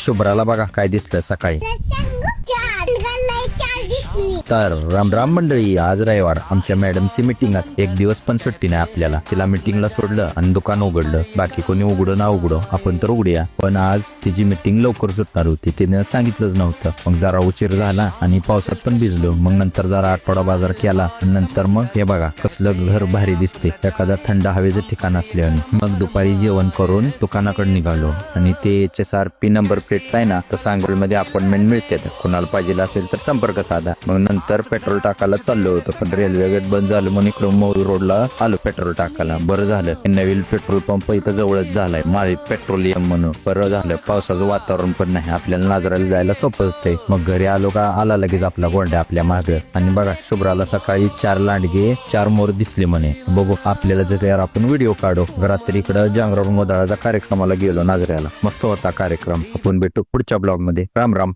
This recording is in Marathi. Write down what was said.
शुभ्राला बघा काय दिसतंय सकाळी. तर राम राम मंडळी आज रविवार. आमच्या मॅडमची मिटिंग असते एक दिवस पण सुट्टी नाही आपल्याला. तिला मिटिंगला सोडलं आणि दुकान उघडलं. बाकी कोणी उघडं ना उघडं आपण तर उघडूया. पण आज तिची मिटिंग लवकर सुटणार होती. तिने सांगितलंच नव्हतं. मग जरा उशीर झाला आणि पावसात पण भिजलो. मग नंतर जरा आठवडा बाजार केला. नंतर मग हे बघा कसलं घर भारी दिसते. एखादा थंड हवेचं ठिकाण असल्याने. मग दुपारी जेवण करून दुकानाकडे निघालो. आणि ते H S R P number प्लेटचा आहे ना तर सांगोलमध्ये अपॉइंटमेंट मिळते. कोणाला पाहिजे असेल तर संपर्क साधा. मग नंतर पेट्रोल टाकायला चाललो होतो पण रेल्वे गेट बंद झालं म्हणून इकडून मौल रोडला आलो पेट्रोल टाकायला. बरं झालं. नवीन पेट्रोल पंप इथं जवळच झालाय. माझे पेट्रोलियम म्हणून. बरं झालं. पावसाचं वातावरण पण नाही. आपल्याला नाजराला जायला सोपं असते मग घरी आलो का आला लगेच आपला गोंड्या आपल्या मागे. आणि बघा शुभ्राला सकाळी चार लांडगे चार मोर दिसले म्हणे. बघू आपल्याला जसं यार आपण व्हिडिओ काढू. रात्री इकडं जांगरावर मोदाळाचा कार्यक्रमाला गेलो नाजऱ्याला. मस्त होता कार्यक्रम. आपण भेटू पुढच्या ब्लॉगमध्ये राम राम.